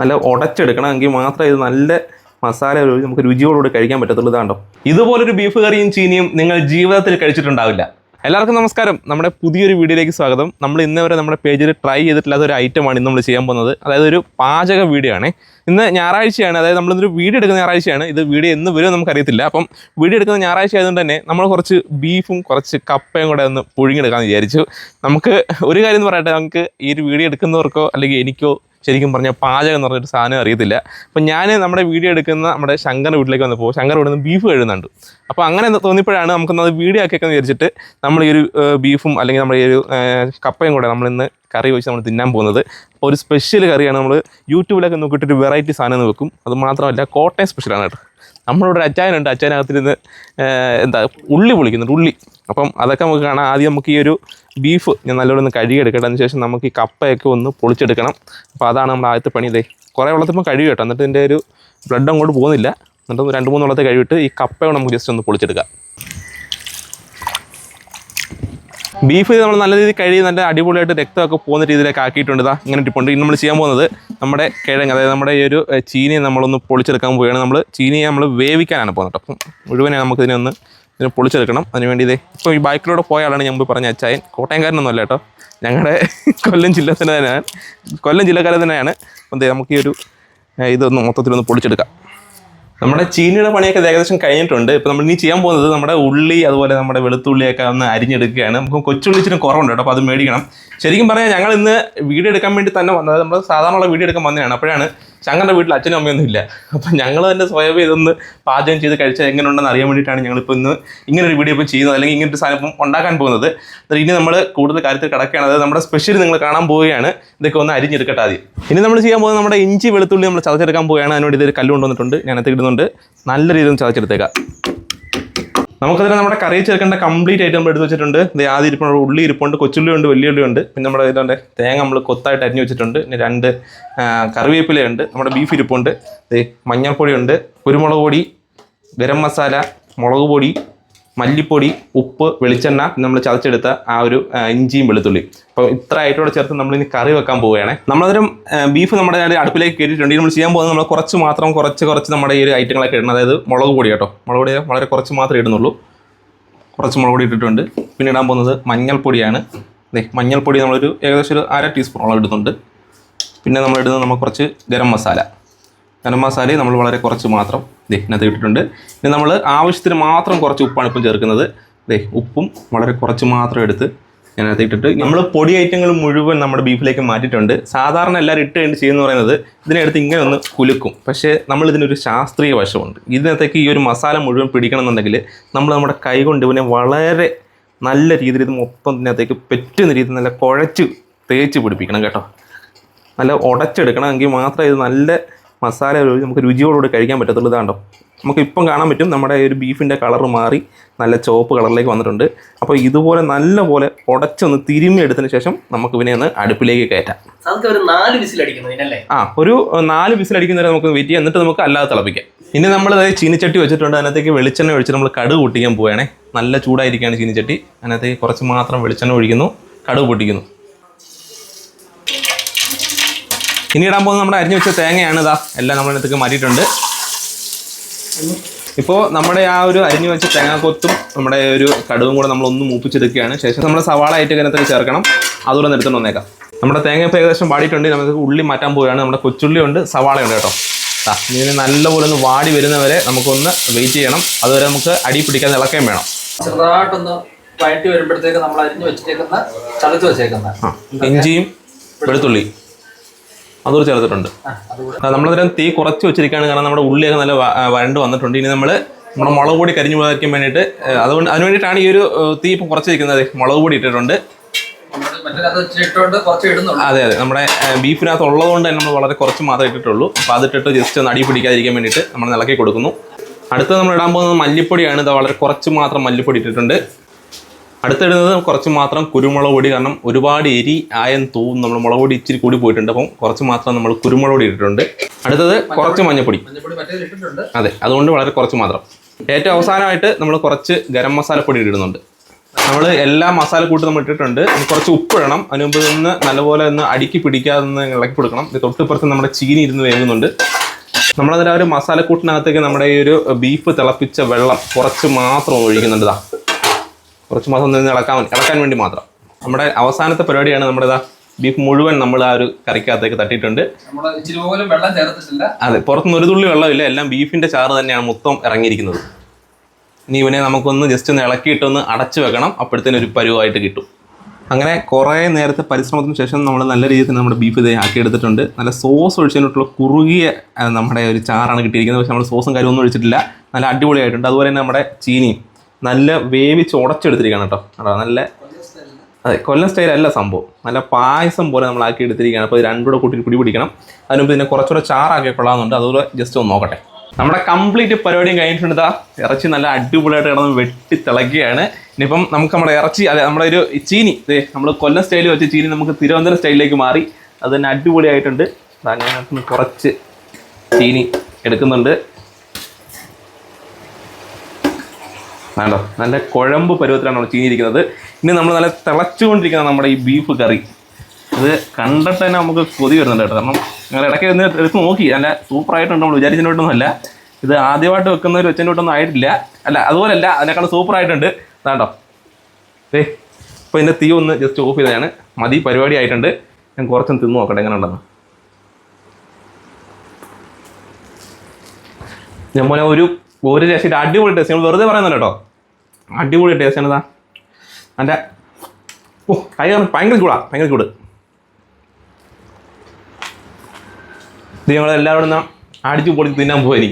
നല്ല ഉടച്ചെടുക്കണമെങ്കിൽ മാത്രമേ ഇത് നല്ല മസാല നമുക്ക് രുചിയോടുകൂടി കഴിക്കാൻ പറ്റത്തുള്ളൂ. ഇതാണ്ടോ ഇതുപോലൊരു ബീഫ് കറിയും ചീനിയും നിങ്ങൾ ജീവിതത്തിൽ കഴിച്ചിട്ടുണ്ടാവില്ല. എല്ലാവർക്കും നമസ്കാരം. നമ്മുടെ പുതിയൊരു വീഡിയോയിലേക്ക് സ്വാഗതം. നമ്മൾ ഇന്ന് വരെ നമ്മുടെ പേജിൽ ട്രൈ ചെയ്തിട്ടില്ലാത്ത ഒരു ഐറ്റമാണ് ഇന്ന് നമ്മൾ ചെയ്യാൻ പോകുന്നത്. അതായത് ഒരു പാചക വീഡിയോ ആണ്. ഇന്ന് ഞായറാഴ്ചയാണ്. അതായത് നമ്മളിന്നൊരു വീഡിയോ എടുക്കുന്ന ഞായറാഴ്ചയാണ്. ഇത് വീഡിയോ എന്ന് വരും നമുക്കറിയത്തില്ല. അപ്പം വീഡിയോ എടുക്കുന്ന ഞായറാഴ്ച ആയതുകൊണ്ട് തന്നെ നമ്മൾ കുറച്ച് ബീഫും കുറച്ച് കപ്പയും കൂടെ ഒന്ന് പുഴുങ്ങിയെടുക്കാമെന്ന് വിചാരിച്ചു. നമുക്ക് ഒരു കാര്യം എന്ന് പറയട്ടെ. നമുക്ക് ഈ ഒരു വീഡിയോ എടുക്കുന്നവർക്കോ അല്ലെങ്കിൽ എനിക്കോ ശരിക്കും പറഞ്ഞാൽ പാചകം എന്ന് പറഞ്ഞൊരു സാധനം അറിയത്തില്ല. അപ്പം ഞാൻ നമ്മുടെ വീഡിയോ എടുക്കുന്ന നമ്മുടെ ശങ്കറിന്റെ വീട്ടിലേക്ക് വന്നപ്പോൾ ശങ്കർ ഇവിടെ നിന്ന് ബീഫ് കഴുകുന്നുണ്ട് അപ്പോൾ അങ്ങനെ തോന്നിയപ്പോഴാണ് നമുക്കൊന്നത് വീഡിയോ ആക്കിയൊക്കെ വിചാരിച്ചിട്ട് നമ്മൾ ഈ ഒരു ബീഫും അല്ലെങ്കിൽ നമ്മുടെ ഈ ഒരു കപ്പയും കൂടെ നമ്മളിന്ന് കറി വെച്ച് നമ്മൾ തിന്നാൻ പോകുന്നത്. അപ്പോൾ ഒരു സ്പെഷ്യൽ കറിയാണ് നമ്മൾ യൂട്യൂബിലൊക്കെ നോക്കിയിട്ട് ഒരു വെറൈറ്റി സാധനം വെക്കും. അത് മാത്രമല്ല കോട്ടയം സ്പെഷ്യലാണ് കേട്ടോ. നമ്മളിവിടെ അച്ചായനുണ്ട്. അച്ചായനകത്തിരുന്ന് എന്താ ഉള്ളി പൊളിക്കുന്നുണ്ട്. ഉള്ളി. അപ്പം അതൊക്കെ നമുക്ക് കാണാം. ആദ്യം നമുക്ക് ഈ ഒരു ബീഫ് ഞാൻ നല്ലോണം ഒന്ന് കഴുകിയെടുക്കട്ടെ. അതിന് ശേഷം നമുക്ക് ഈ കപ്പയൊക്കെ ഒന്ന് പൊളിച്ചെടുക്കണം. അപ്പോൾ അതാണ് നമ്മുടെ ആദ്യത്തെ പണി. ഇതേ കുറേ വെള്ളത്തിപ്പോൾ കഴുകി കേട്ടോ. എന്നിട്ട് ഇതിന്റെ ഒരു ബ്ലഡ് അങ്ങോട്ട് പോകുന്നില്ല. എന്നിട്ട് രണ്ട് മൂന്ന് വെള്ളത്തെ കഴുകിയിട്ട് ഈ കപ്പ നമുക്ക് ജസ്റ്റ് ഒന്ന് പൊളിച്ചെടുക്കാം. ബീഫ് നമ്മൾ നല്ല രീതിയിൽ കഴുകി നല്ല അടിപൊളിയായിട്ട് രക്തമൊക്കെ പോകുന്ന രീതിയിലേക്ക് ആക്കിയിട്ടുണ്ട്. ഇതാ ഇങ്ങനെ ടിപ്പുണ്ട് ഇനി നമ്മൾ ചെയ്യാൻ പോകുന്നത് നമ്മുടെ കിഴങ്ങ് അതായത് നമ്മുടെ ഈ ഒരു ചീനിയെ നമ്മളൊന്ന് പൊളിച്ചെടുക്കാൻ പോവുകയാണ്. നമ്മൾ ചീനിയെ നമ്മൾ വേവിക്കാനാണ് പോകുന്നത്. അപ്പം മുഴുവനെ നമുക്കിതിനെ ഒന്ന് ഇതിനെ പൊളിച്ചെടുക്കണം. അതിന് വേണ്ടി ഇതേ ഇപ്പോൾ ഈ ബൈക്കിലൂടെ പോയ ആളാണ് ഞാൻ പറഞ്ഞ അച്ചായൻ. കോട്ടയംകാരനൊന്നും അല്ല കേട്ടോ. ഞങ്ങളുടെ കൊല്ലം ജില്ല തന്നെ തന്നെയാണ്. കൊല്ലം ജില്ലക്കാരെ തന്നെയാണ്. അപ്പം നമുക്ക് ഈ ഒരു ഇതൊന്ന് മൊത്തത്തിലൊന്ന് പൊളിച്ചെടുക്കാം. നമ്മുടെ ചീനിയുടെ പണിയൊക്കെ ഏകദേശം കഴിഞ്ഞിട്ടുണ്ട്. ഇപ്പോൾ നമ്മൾ ഇനി ചെയ്യാൻ പോകുന്നത് നമ്മുടെ ഉള്ളി അതുപോലെ നമ്മുടെ വെളുത്തുള്ളിയൊക്കെ ഒന്ന് അരിഞ്ഞെടുക്കുകയാണ്. നമുക്ക് കൊച്ചുള്ളി ഇച്ചിരി കുറവുണ്ട് കേട്ടോ അപ്പോൾ അത് മേടിക്കണം. ശരിക്കും പറഞ്ഞാൽ ഞങ്ങൾ ഇന്ന് വീഡിയോ എടുക്കാൻ വേണ്ടി തന്നെ വന്നത് നമ്മൾ സാധാരണ വീഡിയോ എടുക്കാൻ വന്നതാണ്. അപ്പോഴാണ് ശങ്കറിന്റെ വീട്ടിൽ അച്ഛനും അമ്മയൊന്നും ഇല്ല അപ്പം ഞങ്ങൾ തന്നെ സ്വയം ഇതൊന്ന് പാചകം ചെയ്ത് കഴിച്ചാൽ എങ്ങനെയുണ്ടെന്ന് അറിയാൻ വേണ്ടിയിട്ടാണ് ഞങ്ങളിപ്പോൾ ഇന്ന് ഇങ്ങനെ ഒരു വീഡിയോ ഇപ്പോൾ ചെയ്യുന്നത്. അല്ലെങ്കിൽ ഇങ്ങനൊരു സാധനം ഇപ്പം ഉണ്ടാക്കാൻ പോകുന്നത്. ഇനി നമ്മൾ കൂടുതൽ കാര്യത്തിൽ കിടക്കുകയാണ്. അതായത് നമ്മുടെ സ്പെഷ്യൽ നിങ്ങൾ കാണാൻ പോവുകയാണ്. ഇതൊക്കെ ഒന്ന് അരിഞ്ഞെടുക്കട്ടെ ആദ്യം. ഇനി നമ്മൾ ചെയ്യാൻ പോകുന്നത് നമ്മുടെ ഇഞ്ചി വെളുത്തുള്ളി നമ്മൾ ചതച്ചെടുക്കാൻ പോവുകയാണ്. അതിനോട് ഇതൊരു കല്ല് കൊണ്ടുവന്നിട്ടുണ്ട്. ഞാൻ അത് ഇടുന്നുണ്ട്. നല്ല രീതിയിൽ ചതച്ചെടുത്തേക്കാം. നമുക്കതിന് നമ്മുടെ കറി ചേർക്കേണ്ട കംപ്ലീറ്റ് ഐറ്റം നമ്മൾ എടുത്ത് വെച്ചിട്ടുണ്ട്. ആദ്യം ഇരിപ്പുണ്ട് ഉള്ളി ഇരിപ്പുണ്ട് കൊച്ചുള്ളി ഉണ്ട് വലിയ ഉള്ളി ഉണ്ട് പിന്നെ നമ്മുടെ ഇതിന്റെ തേങ്ങ നമ്മൾ കൊത്തായിട്ട് അരിഞ്ഞു വെച്ചിട്ടുണ്ട്. പിന്നെ രണ്ട് കറിവേപ്പിലയുണ്ട് നമ്മുടെ ബീഫ് ഇരിപ്പുണ്ട്. മഞ്ഞൾപ്പൊടിയുണ്ട് കുരുമുളക് പൊടി ഗരം മസാല മുളക് പൊടി മല്ലിപ്പൊടി ഉപ്പ് വെളിച്ചെണ്ണ നമ്മൾ ചതച്ചെടുത്ത ആ ഒരു ഇഞ്ചിയും വെളുത്തുള്ളി. അപ്പോൾ ഇത്ര ആയിട്ടോടെ ചേർത്ത് നമ്മൾ ഇനി കറി വെക്കാൻ പോവുകയാണ്. നമ്മളതിനും ബീഫ് നമ്മുടെ അടുപ്പിലേക്ക് കയറ്റിയിട്ടുണ്ട് ഇനി നമ്മൾ ചെയ്യാൻ പോകുന്നത് നമ്മൾ കുറച്ച് മാത്രം കുറച്ച് കുറച്ച് നമ്മുടെ ഈ ഒരു ഐറ്റങ്ങളൊക്കെ ഇടണം. അതായത് മുളക് പൊടി കേട്ടോ. മുളക് പൊടി വളരെ കുറച്ച് മാത്രമേ ഇടുന്നുള്ളൂ. കുറച്ച് മുളക് പൊടി ഇട്ടിട്ടുണ്ട്. പിന്നെ ഇടാൻ പോകുന്നത് മഞ്ഞൾപ്പൊടിയാണ്. മഞ്ഞൾപ്പൊടി നമ്മളൊരു ഏകദേശം ഒരു അര ടീസ്പൂണോളം ഇടുന്നുണ്ട്. പിന്നെ നമ്മൾ ഇടുന്നത് നമ്മൾ കുറച്ച് ഗരം മസാല. ഗരം മസാലയും നമ്മൾ വളരെ കുറച്ച് മാത്രം ഇതിനകത്ത് ഇട്ടിട്ടുണ്ട്. പിന്നെ നമ്മൾ ആവശ്യത്തിന് മാത്രം കുറച്ച് ഉപ്പാണ് ഇപ്പം ചേർക്കുന്നത്. ദേ ഉപ്പും വളരെ കുറച്ച് മാത്രം എടുത്ത് ഞാനകത്ത് ഇട്ടിട്ട് നമ്മൾ പൊടി ഐറ്റങ്ങൾ മുഴുവൻ നമ്മുടെ ബീഫിലേക്ക് മാറ്റിയിട്ടുണ്ട്. സാധാരണ എല്ലാവരും ഇട്ട് കഴിഞ്ഞ് ചെയ്യുന്ന പറയുന്നത് ഇതിനെടുത്ത് ഇങ്ങനെ ഒന്ന് കുലുക്കും. പക്ഷേ നമ്മൾ ഇതിനൊരു ശാസ്ത്രീയ വശമുണ്ട്. ഇതിനകത്തേക്ക് ഈ ഒരു മസാല മുഴുവൻ പിടിക്കണം എന്നുണ്ടെങ്കിൽ നമ്മൾ നമ്മുടെ കൈ കൊണ്ട് ഇവനെ വളരെ നല്ല രീതിയിൽ ഇത് മൊത്തം ഇതിനകത്തേക്ക് പറ്റുന്ന രീതിയിൽ നല്ല കുഴച്ച് തേച്ച് പിടിപ്പിക്കണം കേട്ടോ. നല്ല ഉടച്ചെടുക്കണം എങ്കിൽ മാത്രമേ ഇത് നല്ല മസാല ഒരു നമുക്ക് രുചിയോടുകൂടി കഴിക്കാൻ പറ്റത്തുള്ളൂ ഇതാണ്ടോ നമുക്ക് ഇപ്പം കാണാൻ പറ്റും നമ്മുടെ ഒരു ബീഫിന്റെ കളർ മാറി നല്ല ചുവപ്പ് കളറിലേക്ക് വന്നിട്ടുണ്ട്. അപ്പോൾ ഇതുപോലെ നല്ല പോലെ ഉടച്ചൊന്ന് തിരുമ്മി എടുത്തതിന് ശേഷം നമുക്ക് ഇവനെ ഒന്ന് അടുപ്പിലേക്ക് കയറ്റാം. നമുക്ക് ഒരു നാല് വിസിൽ അടിക്കുന്നതിനല്ലേ ആ ഒരു നാല് വിസിൽ അടിക്കുന്നവരെ നമുക്ക് വെയിറ്റ് ചെയ്യാം. എന്നിട്ട് നമുക്ക് അല്ലാതെ തിളപ്പിക്കാം. ഇനി നമ്മൾ അതായത് ചീനിച്ചട്ടി വെച്ചിട്ടുണ്ട്. അതിനകത്തേക്ക് വെളിച്ചെണ്ണ ഒഴിച്ച് നമ്മൾ കടുക് പൊട്ടിക്കാൻ പോവുകയാണേ. നല്ല ചൂടായിരിക്കുകയാണ് ചീനിച്ചട്ടി. അതിനകത്തേക്ക് കുറച്ച് മാത്രം വെളിച്ചെണ്ണ ഒഴിക്കുന്നു. കടുക് പൊട്ടിക്കുന്നു. ഇനി ഇടാൻ പോകുന്നത് നമ്മുടെ അരിഞ്ഞു വെച്ച തേങ്ങയാണ് ഇതാ. എല്ലാം നമ്മൾ ഇതിനകത്തേക്ക് മാറ്റിയിട്ടുണ്ട്. ഇപ്പോൾ നമ്മുടെ ആ ഒരു അരിഞ്ഞു വെച്ച തേങ്ങാക്കൊത്തും നമ്മുടെ ഒരു കടുവും കൂടെ നമ്മൾ ഒന്ന് മൂപ്പിച്ചെടുക്കുകയാണ്. ശേഷം നമ്മൾ സവാള ആയിട്ട് ഇതിനകത്തേക്ക് ചേർക്കണം. അതുകൂടെ നിർത്തണം വന്നേക്കാം. നമ്മുടെ തേങ്ങ ഇപ്പോൾ ഏകദേശം വാടിയിട്ടുണ്ട്. നമുക്ക് ഉള്ളി മാറ്റാൻ പോവുകയാണ്. നമ്മുടെ കൊച്ചുള്ളി ഉണ്ട് സവാള ഉണ്ട് കേട്ടോ. ആ ഇതിന് നല്ലപോലെ ഒന്ന് വാടി വരുന്നവരെ നമുക്കൊന്ന് വെയിറ്റ് ചെയ്യണം. അതുവരെ നമുക്ക് അടി പിടിക്കാൻ ഇളക്കുകയും വേണം. ചെറുതായിട്ടൊന്ന് വഴറ്റി വരുമ്പോഴത്തേക്ക് നമ്മൾ അരിഞ്ഞു വെച്ചിട്ടേക്കുന്ന ചതച്ച് വെച്ചേക്കുന്ന ഇഞ്ചിയും വെളുത്തുള്ളി. അതുകൂടി ചേർത്തിട്ടുണ്ട്. നമ്മളിതിനെ തീ കുറച്ച് വെച്ചിരിക്കുകയാണ്. കാരണം നമ്മുടെ ഉള്ളിയൊക്കെ നല്ല വരണ്ട് വന്നിട്ടുണ്ട്. ഇനി നമ്മൾ നമ്മുടെ മുളക് പൊടി കരിഞ്ഞു പോകാതിരിക്കാൻ വേണ്ടിയിട്ട് അതുകൊണ്ട് അതിന് വേണ്ടിയിട്ടാണ് ഈ ഒരു തീ ഇപ്പം കുറച്ച് വെക്കുന്നത്. മുളക് പൊടി ഇട്ടിട്ടുണ്ട്. അത് അതെ നമ്മുടെ ബീഫിനകത്ത് ഉള്ളതുകൊണ്ട് തന്നെ നമ്മൾ വളരെ കുറച്ച് മാത്രമേ ഇട്ടിട്ടുള്ളൂ. അപ്പോൾ അതിട്ടിട്ട് ജസ്റ്റ് ഒന്ന് അടി പിടിക്കാതിരിക്കാൻ വേണ്ടിയിട്ട് നമ്മൾ ഇളക്കി കൊടുക്കുന്നു. അടുത്തത് നമ്മൾ ഇടാൻ പോകുന്നത് മല്ലിപ്പൊടിയാണ്. ഇത് വളരെ കുറച്ച് മാത്രം മല്ലിപ്പൊടി ഇട്ടിട്ടുണ്ട്. അടുത്തിടുന്നത് കുറച്ച് മാത്രം കുരുമുളക് പൊടി. കാരണം ഒരുപാട് എരി ആയെന്ന് തോന്നും നമ്മൾ മുളക് പൊടി ഇച്ചിരി കൂടി പോയിട്ടുണ്ട്. അപ്പം കുറച്ച് മാത്രം നമ്മൾ കുരുമുളക് പൊടി ഇട്ടിട്ടുണ്ട്. അടുത്തത് കുറച്ച് മഞ്ഞപ്പൊടി. അതെ അതുകൊണ്ട് വളരെ കുറച്ച് മാത്രം. ഏറ്റവും അവസാനമായിട്ട് നമ്മൾ കുറച്ച് ഗരം മസാലപ്പൊടി ഇടുന്നുണ്ട്. നമ്മൾ എല്ലാ മസാല കൂട്ട് നമ്മൾ ഇട്ടിട്ടുണ്ട്. കുറച്ച് ഉപ്പ് ഇടണം. അതിന് മുമ്പ് നിന്ന് നല്ലപോലെ ഒന്ന് അടുക്കി പിടിക്കാതെ ഒന്ന് ഇളക്കി കൊടുക്കണം. ഇത് തൊട്ടിപ്പുറത്ത് നമ്മുടെ ചീനി ഇരുന്ന് വേകുന്നുണ്ട് നമ്മളതിൽ ആ ഒരു മസാലക്കൂട്ടിനകത്തേക്ക് നമ്മുടെ ഈ ഒരു ബീഫ് തിളപ്പിച്ച വെള്ളം കുറച്ച് മാത്രം ഒഴിക്കുന്നുണ്ട്. ഇതാ കുറച്ച് മാസം നിന്ന് ഇളക്കാൻ ഇളക്കാൻ വേണ്ടി മാത്രം. നമ്മുടെ അവസാനത്തെ പരിപാടിയാണ് നമ്മുടെ ഇതാ ബീഫ് മുഴുവൻ നമ്മൾ ആ ഒരു കറിക്കകത്തേക്ക് തട്ടിയിട്ടുണ്ട്. നമ്മൾ ഇച്ചിരി പോലും വെള്ളം ചേർത്തിട്ടില്ല. അതെ പുറത്തുനിന്ന് ഒരു തുള്ളി വെള്ളമില്ല. എല്ലാം ബീഫിന്റെ ചാറ് തന്നെയാണ് മൊത്തം ഇറങ്ങിയിരിക്കുന്നത്. ഇനി ഇവനെ നമുക്കൊന്ന് ജസ്റ്റ് ഒന്ന് ഇളക്കിയിട്ടൊന്ന് അടച്ചു വെക്കണം. അപ്പോഴത്തേനും ഒരു പരുവായിട്ട് കിട്ടും. അങ്ങനെ കുറേ നേരത്തെ പരിശ്രമത്തിന് ശേഷം നമ്മൾ നല്ല രീതിയിൽ നമ്മുടെ ബീഫ് ഇതേ ആക്കിയെടുത്തിട്ടുണ്ട്. നല്ല സോസ് ഒഴിച്ചതിനുള്ള കുറുകിയ നമ്മുടെ ഒരു ചാറാണ് കിട്ടിയിരിക്കുന്നത്. പക്ഷെ നമ്മൾ സോസും കാര്യമൊന്നും ഒഴിച്ചിട്ടില്ല. നല്ല അടിപൊളിയായിട്ടുണ്ട്. അതുപോലെ തന്നെ നമ്മുടെ ചീനിയും. നല്ല വേവിച്ച് ഉടച്ചെടുത്തിരിക്കുകയാണ് കേട്ടോ. കേട്ടോ നല്ല അതെ കൊല്ലം സ്റ്റൈൽ അല്ല സംഭവം. നല്ല പായസം പോലെ നമ്മൾ ആക്കി എടുത്തിരിക്കുകയാണ് അപ്പോൾ ഇത് രണ്ടും കൂടെ കൂട്ടി കുടി പിടിക്കണം. അതിന് മുമ്പ് ഇതിനെ കുറച്ചുകൂടെ ചാറാക്കി കൊള്ളാമെന്നുണ്ട്. അതുപോലെ ജസ്റ്റ് ഒന്ന് നോക്കട്ടെ. നമ്മുടെ കംപ്ലീറ്റ് പരിപാടിയും കഴിഞ്ഞിട്ടുണ്ട് ഇറച്ചി നല്ല അടിപൊളിയായിട്ട് കിടന്ന് വെട്ടി തിളക്കുകയാണ് ഇനിയിപ്പം നമുക്ക് നമ്മുടെ ഇറച്ചി അതെ നമ്മുടെ ഒരു ചീനി. നമ്മൾ കൊല്ലം സ്റ്റൈലിൽ വെച്ച് ചീനി നമുക്ക് തിരുവനന്തപുരം സ്റ്റൈലിലേക്ക് മാറി. അത് തന്നെ അടിപൊളിയായിട്ടുണ്ട്. അതിനകത്ത് കുറച്ച് ചീനി എടുക്കുന്നുണ്ട്. വേണ്ടോ നല്ല കുഴമ്പ് പരുവത്തിലാണ് നമ്മൾ ചീഞ്ഞിരിക്കുന്നത്. ഇനി നമ്മൾ നല്ല തിളച്ചുകൊണ്ടിരിക്കുന്ന നമ്മുടെ ഈ ബീഫ് കറി. ഇത് കണ്ടിട്ട് തന്നെ നമുക്ക് കൊതി വരുന്നുണ്ട് കേട്ടോ. കാരണം ഞങ്ങൾ ഇടയ്ക്ക് ഒന്ന് എടുത്ത് നോക്കി. നല്ല സൂപ്പറായിട്ടുണ്ട് നമ്മൾ വിചാരിച്ചതിനോട്ടൊന്നും അല്ല ഇത് ആദ്യമായിട്ട് വെക്കുന്ന ഒരു വെച്ചതിനോട്ടൊന്നും ആയിട്ടില്ല. അല്ല അതുപോലല്ല അതിനേക്കാൾ സൂപ്പറായിട്ടുണ്ട് വേണ്ടോ ഏ ഇപ്പോൾ ഇതിന്റെ തീ ഒന്ന് ജസ്റ്റ് ഓഫ് ചെയ്തതാണ്. മതി പരിപാടി ആയിട്ടുണ്ട്. ഞാൻ കുറച്ചൊന്ന് തിന്ന് നോക്കട്ടെ എങ്ങനെ ഉണ്ടെന്ന്. ഞാൻ ഒരു ഒരു രക്ഷയിട്ട് അടിപൊളി ടേസ്റ്റ് നമ്മൾ വെറുതെ പറയുന്നില്ല കേട്ടോ അടിപൊളി ടേസ്റ്റ് ആണ് ഇതാ എന്റെ ഓ കൈ ഭയങ്കര ചൂടാ. ഭയങ്കര ചൂട്. ഇത് ഞങ്ങൾ എല്ലാവരും അടിച്ചു പൊളിച്ച് തിന്നാൻ പോയി